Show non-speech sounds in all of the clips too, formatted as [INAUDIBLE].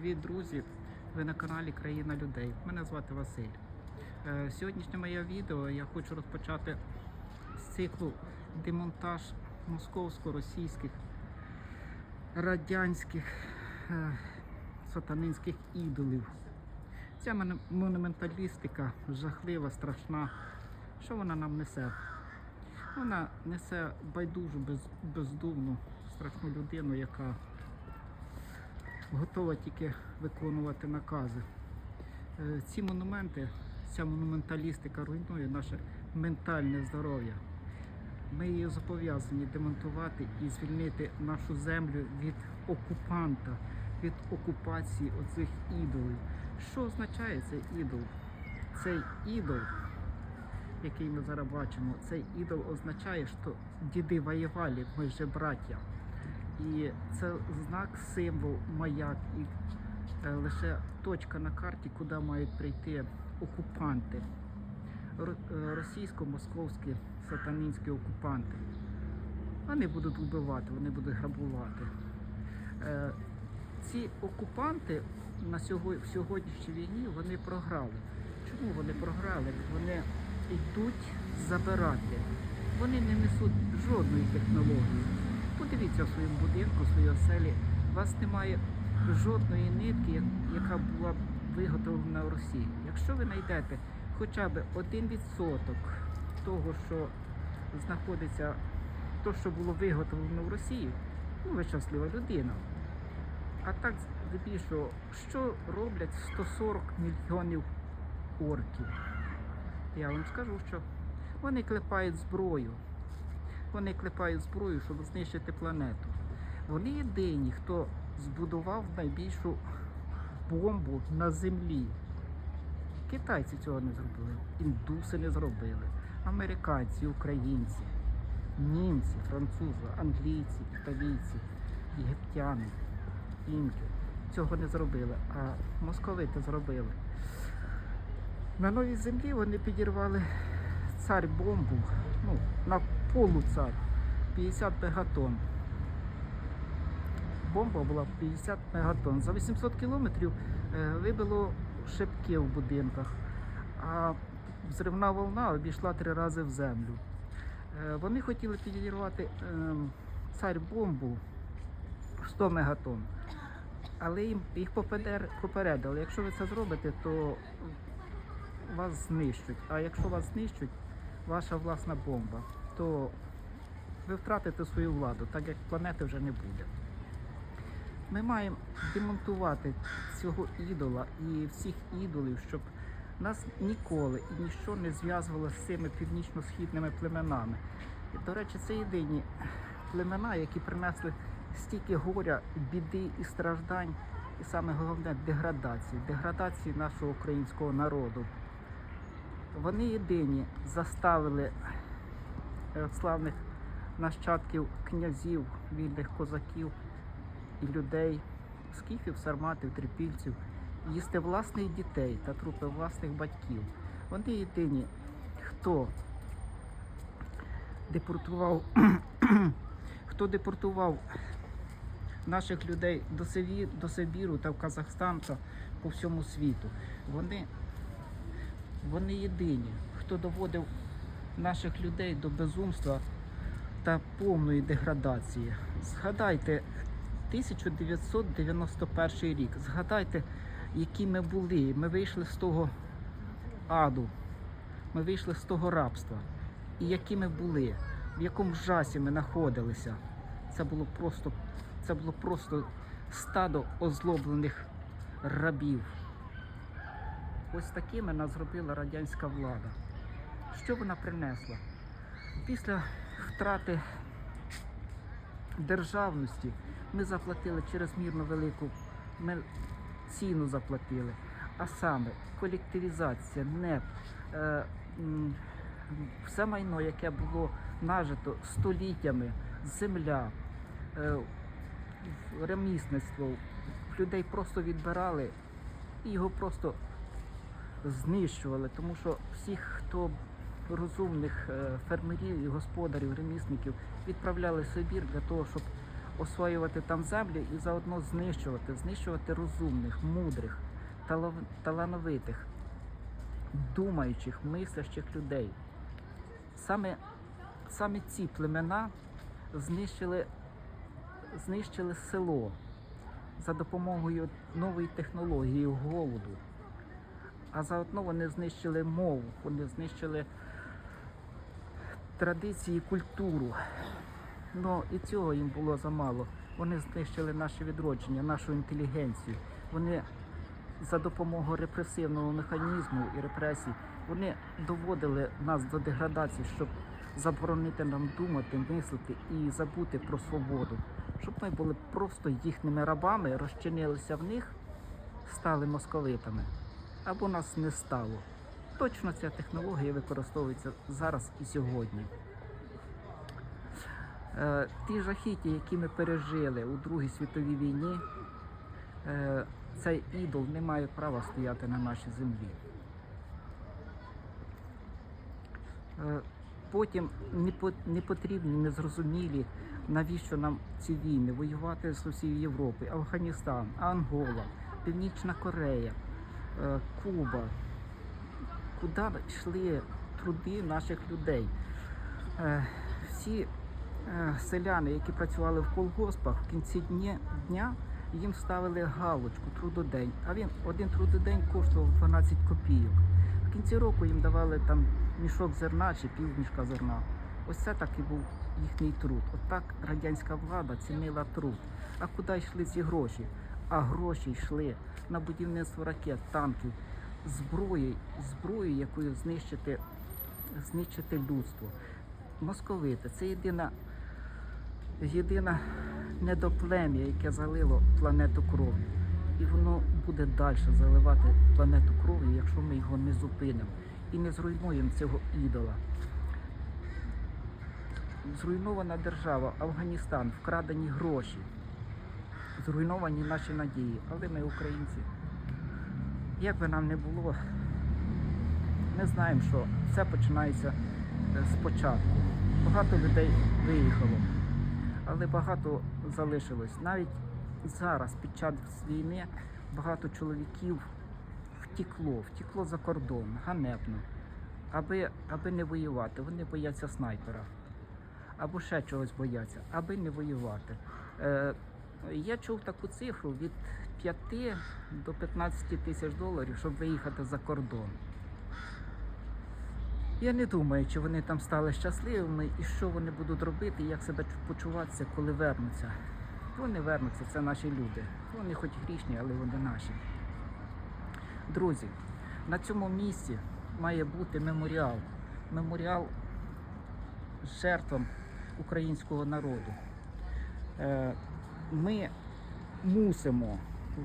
Привіт, друзі! Ви на каналі Країна людей. Мене звати Василь. Е, Сьогоднішнє моє відео я хочу розпочати з циклу демонтаж московсько-російських радянських е, сатанинських ідолів. Ця монументалістика жахлива, страшна. Що вона нам несе? Вона несе байдужу, бездумну, страшну людину, яка готова тільки виконувати накази. Е, Ці монументи, ця монументалістика руйнує наше ментальне здоров'я. Ми її зобов'язані демонтувати і звільнити нашу землю від окупанта, від окупації оцих ідолів. Що означає цей ідол? Цей ідол, який ми зараз бачимо, цей ідол означає, що діди воювали, ми же браття. І це знак, символ, маяк і е, лише точка на карті, куди мають прийти окупанти, е, російсько-московські сатанінські окупанти. Вони будуть вбивати, вони будуть грабувати. Е, Ці окупанти на сьогодні, в сьогоднішній війні вони програли. Чому вони програли? Вони йдуть забирати. Вони не несуть жодної технології. Подивіться в своєму будинку, в своїй оселі. У вас немає жодної нитки, яка була б виготовлена в Росії. Якщо ви знайдете хоча б один відсоток того, що знаходиться, то, що було виготовлено в Росії, ну ви щаслива людина. А так, здебільшого, що роблять 140 мільйонів орків? Я вам скажу, що вони клепають зброю. Вони клепають зброю, щоб знищити планету. Вони єдині, хто збудував найбільшу бомбу на землі. Китайці цього не зробили, індуси не зробили, американці, українці, німці, французи, англійці, італійці, єгиптяни, інки цього не зробили, а московити зробили. На новій землі вони підірвали цар бомбу, ну, на полуцар 50 мегатон. Бомба була 50 мегатон. За 800 кілометрів е, вибило шибки в будинках, а взривна волна обійшла три рази в землю. Е, Вони хотіли підірвати ем, цар бомбу 100 мегатон. Але їм їх попередили, якщо ви це зробите, то вас знищать. А якщо вас знищать, ваша власна бомба, то ви втратите свою владу, так як планети вже не буде. Ми маємо демонтувати цього ідола і всіх ідолів, щоб нас ніколи і ніщо не зв'язувало з цими північно-східними племенами. І, до речі, це єдині племена, які принесли стільки горя, біди і страждань, і саме головне деградації, деградації нашого українського народу. Вони єдині заставили славних нащадків князів, вільних козаків і людей, скіфів, сарматів, трипільців, їсти власних дітей та трупи власних батьків. Вони єдині, хто депортував, [CLEARS THROAT] хто депортував наших людей до, Сиві, до Сибіру та в Казахстан та по всьому світу. Вони вони єдині, хто доводив наших людей до безумства та повної деградації. Згадайте 1991 рік. Згадайте, які ми були. Ми вийшли з того аду, ми вийшли з того рабства. І які ми були, в якому жасі ми знаходилися. Це було просто, це було просто стадо озлоблених рабів. Ось такими нас зробила радянська влада. Що вона принесла? Після втрати державності ми заплатили чрезмірно велику ми ціну заплатили. А саме колективізація, НЕП, е, все майно, яке було нажито століттями, земля, е, ремісництво, людей просто відбирали і його просто знищували, тому що всіх, хто розумних е, фермерів і господарів, ремісників відправляли в Сибір для того, щоб освоювати там землю і заодно знищувати, знищувати розумних, мудрих, талановитих, думаючих, мислящих людей. Саме, саме ці племена знищили, знищили село за допомогою нової технології голоду. А заодно вони знищили мову, вони знищили традиції, культуру. Ну і цього їм було замало. Вони знищили наше відродження, нашу інтелігенцію. Вони за допомогою репресивного механізму і репресій вони доводили нас до деградації, щоб заборонити нам думати, мислити і забути про свободу, щоб ми були просто їхніми рабами, розчинилися в них, стали московитами, або нас не стало. Точно ця технологія використовується зараз і сьогодні. Е, Ті жахіття, які ми пережили у Другій світовій війні, е, цей ідол не має права стояти на нашій землі. Е, Потім не потрібні, незрозумілі, навіщо нам ці війни, воювати з усієї Європи, Афганістан, Ангола, Північна Корея, Куба. Куди йшли труди наших людей? Е, Всі е, селяни, які працювали в колгоспах, в кінці дня, їм ставили галочку трудодень. А він один трудодень коштував 12 копійок. В кінці року їм давали там мішок зерна чи пів мішка зерна. Ось це так і був їхній труд. Отак радянська влада цінила труд. А куди йшли ці гроші? А гроші йшли на будівництво ракет, танків, зброї, зброю, якою знищити, знищити людство. Московити це єдина, єдина недоплем'я, яке залило планету кров'ю. І воно буде далі заливати планету кров'ю, якщо ми його не зупинимо і не зруйнуємо цього ідола. Зруйнована держава, Афганістан, вкрадені гроші, зруйновані наші надії. Але ми, українці, як би нам не було, ми знаємо, що все починається е, спочатку. Багато людей виїхало, але багато залишилось. Навіть зараз, під час війни, багато чоловіків втекло, втекло за кордон, ганебно, аби, аби не воювати. Вони бояться снайпера. Або ще чогось бояться, аби не воювати. Е, я чув таку цифру від 5 до 15 тисяч доларів, щоб виїхати за кордон. Я не думаю, чи вони там стали щасливими і що вони будуть робити, як себе почуватися, коли вернуться. Вони вернуться, це наші люди. Вони хоч грішні, але вони наші. Друзі, на цьому місці має бути меморіал. Меморіал жертвам українського народу. Ми мусимо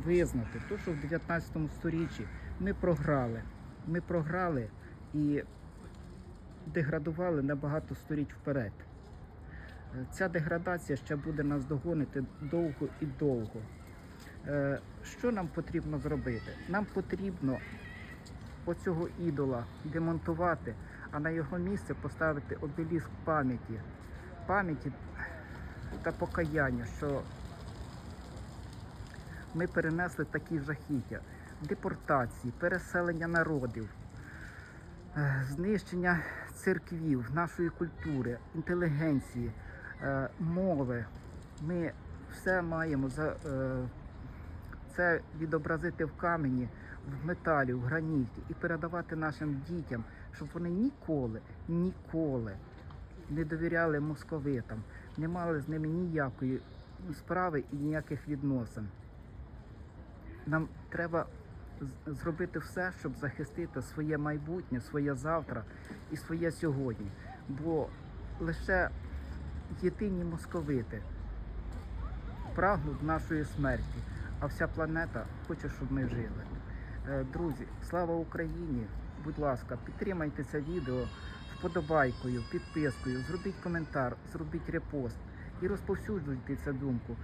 визнати, те, що в 19 сторіччі ми програли. Ми програли і деградували на багато століть вперед. Е, Ця деградація ще буде нас догонити довго і довго. Е, Що нам потрібно зробити? Нам потрібно оцього ідола демонтувати, а на його місце поставити обеліск пам'яті, пам'яті та покаяння, що ми перенесли такі жахіття, депортації, переселення народів, е, знищення церквів, нашої культури, інтелігенції, е, мови. Ми все маємо за е, це відобразити в камені, в металі, в граніті і передавати нашим дітям, щоб вони ніколи, ніколи не довіряли московитам, не мали з ними ніякої справи і ніяких відносин. Нам треба зробити все, щоб захистити своє майбутнє, своє завтра і своє сьогодні. Бо лише єдині московити прагнуть нашої смерті, а вся планета хоче, щоб ми жили. Е, Друзі, слава Україні! Будь ласка, підтримайте це відео вподобайкою, підпискою, зробіть коментар, зробіть репост і розповсюджуйте цю думку.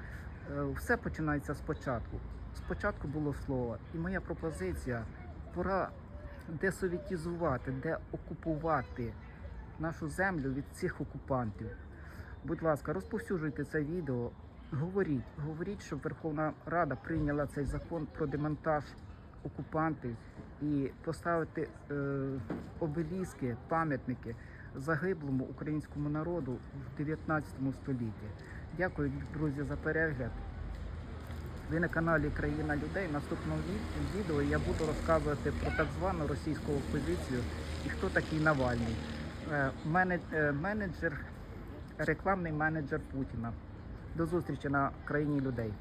Е, Все починається спочатку. Спочатку було слово, і моя пропозиція пора десовітізувати, деокупувати нашу землю від цих окупантів. Будь ласка, розповсюджуйте це відео Говоріть, говоріть, щоб Верховна Рада прийняла цей закон про демонтаж окупантів і поставити е, обеліски, пам'ятники загиблому українському народу в 19 столітті. Дякую, друзі, за перегляд. Ви на каналі Країна людей. В наступному відео я буду розказувати про так звану російську опозицію і хто такий Навальний. Е, е, Менеджер, рекламний менеджер Путіна. До зустрічі на країні людей.